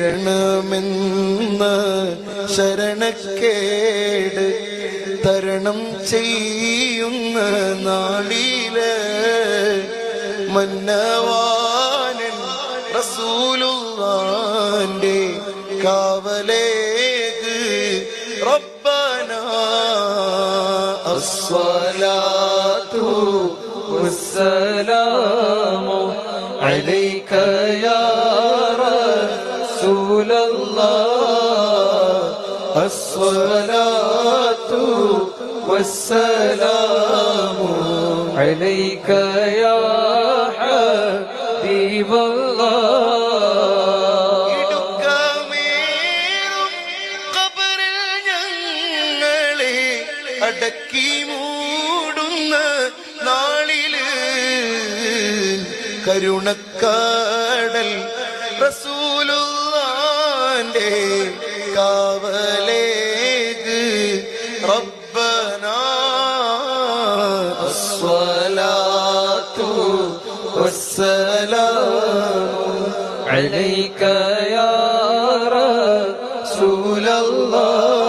ശരണമെന്ന ശരണക്കേട് തരണം ചെയ്യുന്ന നാളിൽ മന്നവാനൻ റസൂലുള്ളാന്റെ കാവലേക്ക് റബ്ബന. അസ്വലാത്തു വസ്സലാം. رسول الله الصلاة والسلام عليك يا حبيب الله ഇടുക്കമേറും ഖബറിൽ ഞങ്ങളെ അടക്കി മൂടുന്ന നാളില് കരുണക്കടൽ لے کابلیگ ربنا الصلاة والسلام عليك يا رسول الله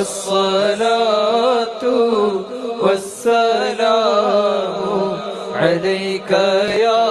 الصلاة والسلام عليك يا